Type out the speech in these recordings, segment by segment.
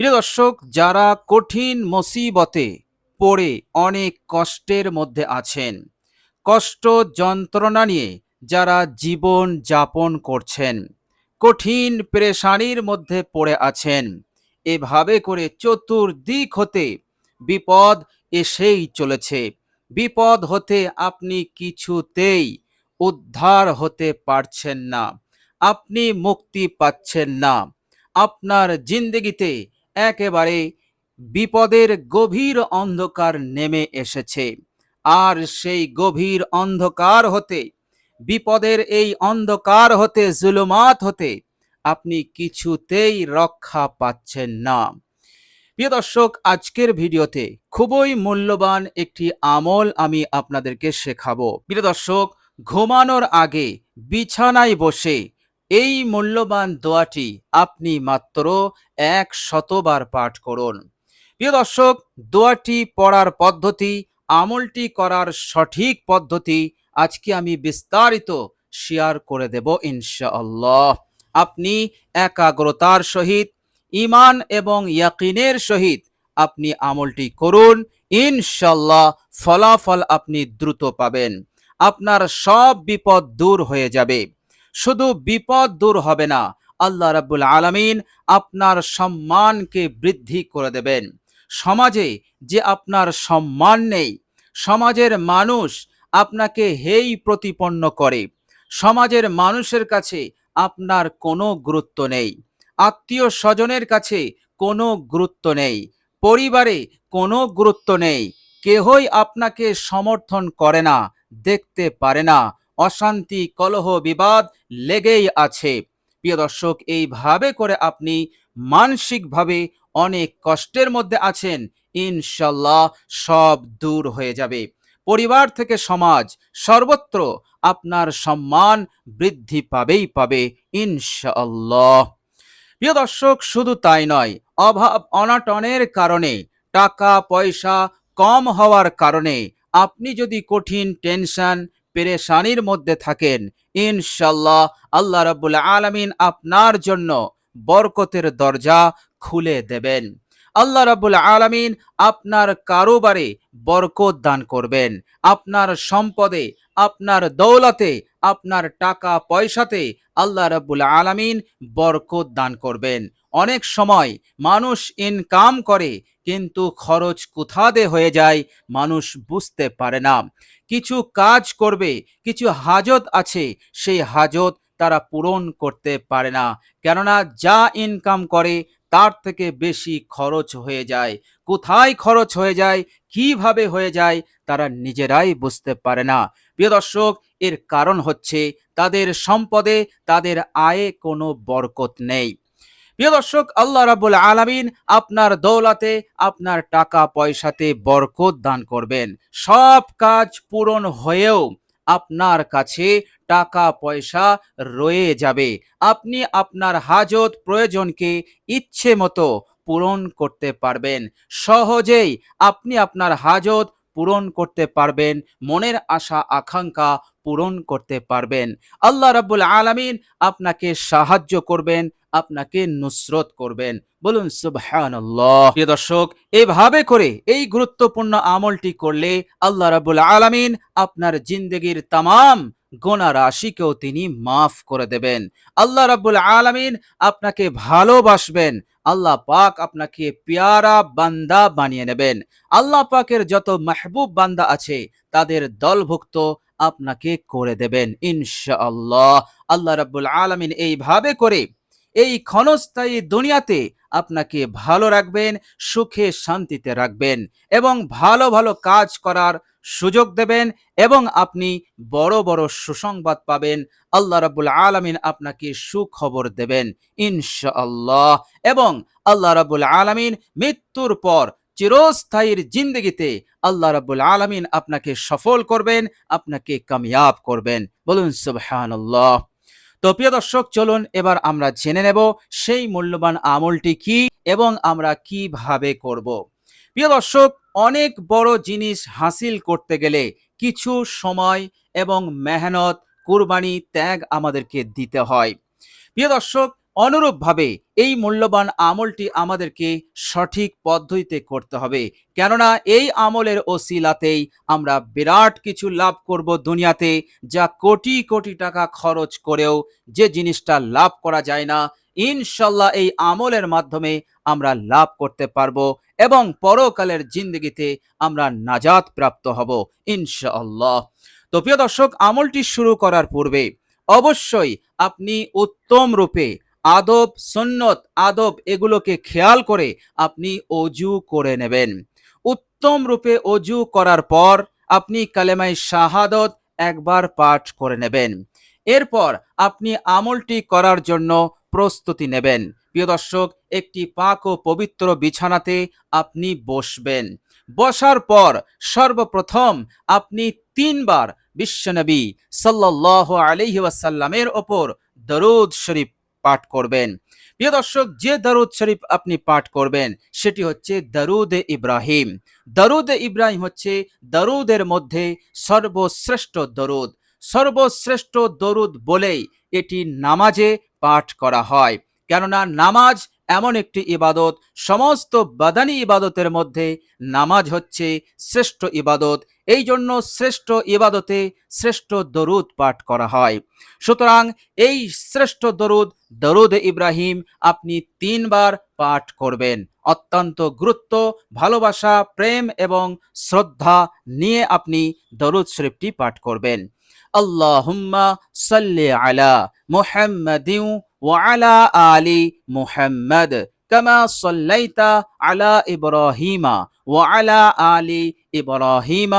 প্রিয় দর্শক, যারা কঠিন মুসিবতে পড়ে অনেক কষ্টের মধ্যে আছেন, কষ্ট যন্ত্রণা নিয়ে যারা জীবন যাপন করছেন, কঠিন পেরেশানির মধ্যে পড়ে আছেন, এভাবে করে চতুর্দিক হতে বিপদ এসেই চলেছে। বিপদ হতে আপনি কিছুতেই উদ্ধার হতে পারছেন না, আপনি মুক্তি পাচ্ছেন না। আপনার জিন্দগিতে একেবারে বিপদের গভীর অন্ধকার নেমে এসেছে। আর সেই গভীর অন্ধকার হতে, বিপদের এই অন্ধকার হতে, জুলুমাত হতে আপনি কিছুতেই রক্ষা পাচ্ছেন না। প্রিয় দর্শক, আজকের ভিডিওতে খুবই মূল্যবান একটি আমল আমি আপনাদেরকে শেখাবো। প্রিয় দর্শক, ঘুমানোর আগে বিছানায় বসে এই মূল্যবান দোয়াটি আপনি মাত্র এক শতবার পাঠ করুন। প্রিয় দর্শক, দোয়াটি পড়ার পদ্ধতি, আমলটি করার সঠিক পদ্ধতি আজকে আমি বিস্তারিত শেয়ার করে দেব ইনশাআল্লাহ। আপনি একাগ্রতার সহিত ইমান এবং ইয়াকিনের সহিত আপনি আমলটি করুন ইনশাল্লাহ ফলাফল আপনি দ্রুত পাবেন। আপনার সব বিপদ দূর হয়ে যাবে। শুধু বিপদ দূর হবে না, আল্লাহ রাব্বুল আলামিন আপনার সম্মানকে বৃদ্ধি করে দেবেন। সমাজে যে আপনার সম্মান নেই, সমাজের মানুষ আপনাকে হেই প্রতিপন্ন করে। সমাজের মানুষের কাছে আপনার কোনো গুরুত্ব নেই, আত্মীয় স্বজনের কাছে কোনো গুরুত্ব নেই, পরিবারে কোনো গুরুত্ব নেই, কেহই আপনাকে সমর্থন করে না, দেখতে পারে না অশান্তি, কলহ, বিবাদ লেগেই আছে। প্রিয় দর্শক, এইভাবে করে আপনি মানসিকভাবে অনেক কষ্টের মধ্যে আছেন, ইনশাল্লাহ সব দূর হয়ে যাবে। পরিবার থেকে সমাজ, সর্বত্র আপনার সম্মান বৃদ্ধি পাবেই পাবে ইনশাআল্লাহ প্রিয় দর্শক, শুধু তাই নয়, অভাব অনাটনের কারণে টাকা পয়সা কম হওয়ার কারণে, আপনি যদি কঠিন টেনশন পেরেশানির মধ্যে থাকেন। ইনশাল্লাহ আল্লাহ রাব্বুল আলামিন আপনার জন্য বরকতের দরজা খুলে দেবেন। আল্লাহ রাব্বুল আলামিন আপনার কারোবারে বরকত দান করবেন। আপনার সম্পদে, আপনার দৌলতে, আপনার টাকা পয়সাতে আল্লাহ রাব্বুল আলামিন বরকত দান করবেন। অনেক সময় মানুষ ইনকাম করে কিন্তু খরচ কোথাদে হয়ে যায় মানুষ বুঝতে পারে না। কিছু কাজ করবে, কিছু হাজত আছে, সেই হাজত তারা পূরণ করতে পারে না। কেননা যা ইনকাম করে, তার থেকে বেশি খরচ হয়ে যায়। কোথায় খরচ হয়ে যায়, কীভাবে হয়ে যায়, তারা নিজেরাই বুঝতে পারে না। প্রিয় দর্শক, এর কারণ হচ্ছে, তাদের সম্পদে তাদের আয়ে কোনো বরকত নেই। প্রিয় দর্শক, আল্লাহ রাবুল আলামিন আপনার দৌলাতে, আপনার টাকা পয়সাতে বরকত দান করবেন। সব কাজ পূরণ হয়েও আপনার কাছে টাকা পয়সা রয়ে যাবে। আপনি আপনার হাজত প্রয়োজনকে ইচ্ছে মতো পূরণ করতে পারবেন। সহজেই আপনি আপনার হাজত পূরণ করতে পারবেন। মনের আশা, আকাঙ্ক্ষা পূরণ করতে পারবেন। আল্লাহ রাব্বুল আলামিন আপনাকে সাহায্য করবেন, আপনাকে নুসরত করবেন। বলুন, সুবহানাল্লাহ। দর্শক, এভাবে করে এই গুরুত্বপূর্ণ আমলটি করলে আল্লাহ রাব্বুল আলামিন আপনার জিন্দগির তামাম গোনা রাশিকেও তিনি মাফ করে দেবেন। আল্লাহ রাব্বুল আলামিন আপনাকে ভালোবাসবেন। আল্লাহ পাক আপনাকে পেয়ারা বান্দা বানিয়ে নেবেন। আল্লাহ পাকের যত মাহবুব বান্দা আছে, তাদের দলভুক্ত আপনাকে করে দেবেন, ইনশাআল্লাহ। আল্লাহ রাব্বুল আলামিন এইভাবে করে এই ক্ষণস্থায়ী দুনিয়াতে আপনাকে ভালো রাখবেন, সুখে শান্তিতে রাখবেন এবং ভালো ভালো কাজ করার সুযোগ দেবেন এবং আপনি বড় বড় সুসংবাদ পাবেন। আল্লাহ রাবুল আলামিন আপনাকে সুখবর দেবেন, ইনশাআল্লাহ। এবং আল্লাহ রাবুল আলামিন মৃত্যুর পর চিরস্থায়ীর জিন্দগিতে আল্লাহ রাবুল আলামিন আপনাকে সফল করবেন, আপনাকে কামিয়াব করবেন। বলুন, সুবহানাল্লাহ। তো প্রিয় দর্শক, চলুন এবার আমরা জেনে নেব সেই মূল্যবান আমলটি কি এবং আমরা কীভাবে করব। প্রিয় দর্শক, অনেক বড় জিনিস হাসিল করতে গেলে কিছু সময় এবং মেহনত, কুরবানি, ত্যাগ আমাদেরকে দিতে হয়। প্রিয় দর্শক অনুরূপভাবে এই মূল্যবান আমলটি আমাদেরকে সঠিক পদ্ধতিতে করতে হবে। কেননা এই আমলের ওসিলাতেই আমরা বিরাট কিছু লাভ করব দুনিয়াতে যা কোটি কোটি টাকা খরচ করেও যে জিনিসটা লাভ করা যায় না, ইনশাল্লাহ এই আমলের মাধ্যমে আমরা লাভ করতে পারব এবং পরকালের জিন্দগিতে আমরা নাজাত প্রাপ্ত হব, ইনশাআল্লাহ। তো প্রিয় দর্শক, আমলটি শুরু করার পূর্বে অবশ্যই আপনি উত্তম রূপে আদব, সুন্নত, আদব এগুলোকে খেয়াল করে আপনি অজু করে নেবেন। উত্তম রূপে অজু করার পর আপনি কালেমাই শাহাদত একবার পাঠ করে নেবেন। এরপর আপনি আমলটি করার জন্য প্রস্তুতি নেবেন। প্রিয় দর্শক, একটি পাক ও পবিত্র বিছানাতে আপনি বসবেন। বসার পর সর্বপ্রথম আপনি তিনবার বিশ্বনবী সাল্লাহ আলহি ওয়াসাল্লামের ওপর দরুদ শরীফ পাঠ করবেন। প্রিয় দর্শক, যে দরুদ শরীফ আপনি পাঠ করবেন, সেটি হচ্ছে দারুদ ইব্রাহিম। দারুদ ইব্রাহিম হচ্ছে দরুদের মধ্যে সর্বশ্রেষ্ঠ দরুদ। সর্বশ্রেষ্ঠ দরুদ বলেই এটি নামাজে পাঠ করা হয়। কেননা নামাজ এমন একটি ইবাদত, সমস্ত বাদানি ইবাদতের মধ্যে নামাজ হচ্ছে শ্রেষ্ঠ ইবাদত। এই জন্য শ্রেষ্ঠ ইবাদতে শ্রেষ্ঠ দরুদ পাঠ করা হয়। সুতরাং এই শ্রেষ্ঠ দরুদ দরুদ ইব্রাহিম, আপনি তিনবার পাঠ করবেন। অত্যন্ত গুরুত্ব, ভালোবাসা, প্রেম এবং শ্রদ্ধা নিয়ে আপনি দরুদ শরীফটি পাঠ করবেন। আল্লাহুম্মা সাল্লি আলা মুহাম্মাদিউ ওয়া আলা আলি মুহাম্মদ, কামা সাল্লাইতা আলা ইব্রাহিমা ওয়া আলা আলি إبراهيم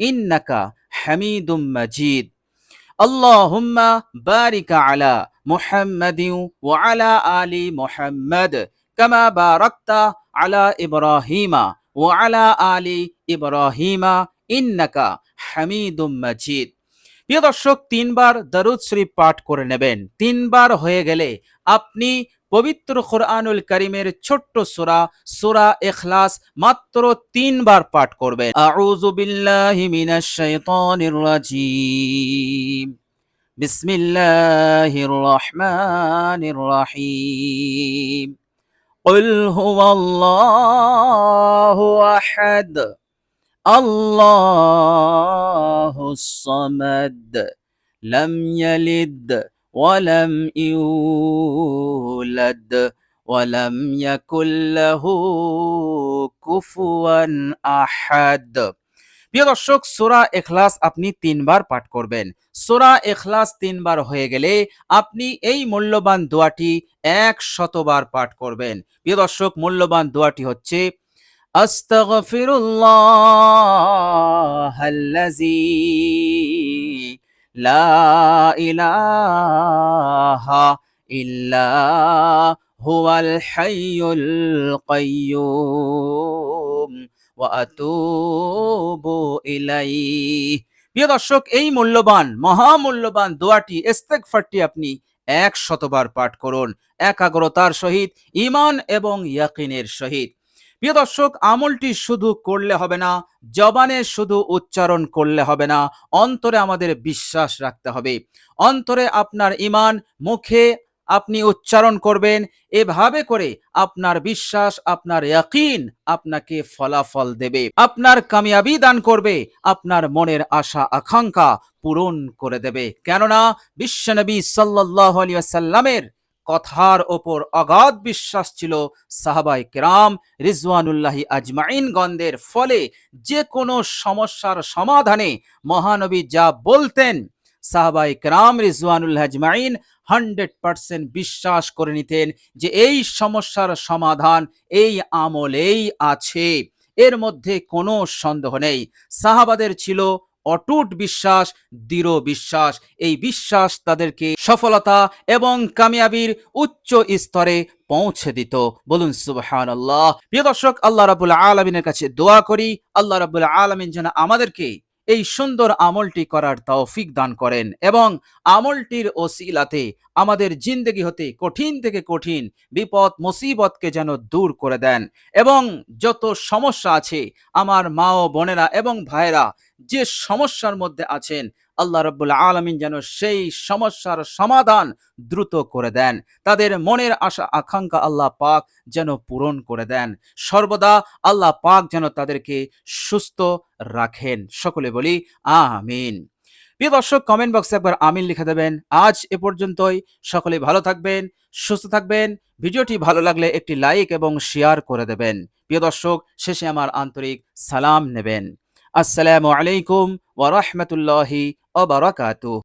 إنك حميد مجيد اللهم بارك على محمد وعلى آل محمد كما باركت على إبراهيم وعلى آل إبراهيم إنك حميد مجيد প্রিয় দর্শক তিনবার দরুদ শরীফ পাঠ করে নেবেন তিনবার হয়ে গেলে আপনি পবিত্র কোরআনুল করিমের ছোট্ট সূরা সূরা ইখলাস মাত্র তিনবার পাঠ করবেন আউযু বিল্লাহি মিনাশ শাইতানির রাজীম বিসমিল্লাহির রহমানির রহিম قل هو الله أحد الله الصمد لم يلد ولم يولد ولم يكن له كفوا أحد প্রিয় দর্শক সোরা এখলাস আপনি তিনবার পাঠ করবেন সোরা এখলাস তিনবার হয়ে গেলে আপনি এই মূল্যবান দোয়াটি এক শতবার পাঠ করবেন প্রিয় দর্শক মূল্যবান দোয়াটি হচ্ছে أستغفر الله লা ইলাহা দর্শক, এই মূল্যবান, মহামূল্যবান দোয়াটি, ইস্তেগফারটি আপনি এক শতবার পাঠ করুন। একাগ্রতার সহিত ইমান এবং ইয়াকিনের সহিত। প্রিয় দর্শক, আমলটি শুধু করলে হবে না, জবানে শুধু উচ্চারণ করলে হবে না, অন্তরে আমাদের বিশ্বাস রাখতে হবে। অন্তরে আপনার ইমান মুখে আপনি উচ্চারণ করবেন, এভাবে করে আপনার বিশ্বাস, আপনার ইয়াকিন আপনাকে ফলাফল দেবে। আপনার কামিয়াবি দান করবে, আপনার মনের আশা, আকাঙ্ক্ষা পূরণ করে দেবে। কেননা বিশ্বনবী সাল্লাহ আলিয়া সাল্লামের কথার ওপর অগাধ বিশ্বাস ছিল সাহাবাই কেরাম রিজওয়ানুল্লাহি আজমাইন গন্ধের ফলে যে কোনো সমস্যার সমাধানে মহানবী যা বলতেন সাহাবাই কেরাম রিজওয়ানুল্লাহ আজমাইন হান্ড্রেড পার্সেন্ট বিশ্বাস করে নিতেন যে এই সমস্যার সমাধান এই আমলেই আছে। এর মধ্যে কোনো সন্দেহ নেই। সাহাবাদের ছিল অটুট বিশ্বাস, দৃঢ় বিশ্বাস। এই বিশ্বাস তাদেরকে সফলতা এবং কামিয়াবির উচ্চ স্তরে পৌঁছে দিত। বলুন সুবহান আল্লাহ প্রিয় দর্শক, আল্লাহ রাবুল আলমিনের কাছে দোয়া করি। আল্লাহ রাবুল আলমিন যেন আমাদেরকে এই সুন্দর আমলটি করার তৌফিক দান করেন এবং আমলটির ওসিলাতে আমাদের জিন্দগি হতে কঠিন থেকে কঠিন বিপদ, মুসিবতকে যেন দূর করে দেন এবং যত সমস্যা আছে, আমার মা ও বোনেরা এবং ভাইরা যে সমস্যার মধ্যে আছেন আল্লাহ রব্বুল আলমিন যেন সেই সমস্যার সমাধান দ্রুত করে দেন। তাদের মনের আশা, আকাঙ্ক্ষা আল্লাহ পাক যেন পূরণ করে দেন। সর্বদা আল্লাহ পাক যেন তাদেরকে সুস্থ রাখেন। সকলে বলি, আমিন। প্রিয় দর্শক কমেন্ট বক্সে একবার আমিন লিখে দেবেন। আজ এ পর্যন্তই। সকলে ভালো থাকবেন, সুস্থ থাকবেন। ভিডিওটি ভালো লাগলে একটি লাইক এবং শেয়ার করে দেবেন। প্রিয় দর্শক, শেষে আমার আন্তরিক সালাম নেবেন। আসসালামু আলাইকুম ওয়া রাহমাতুল্লাহি ওয়া বারাকাতুহু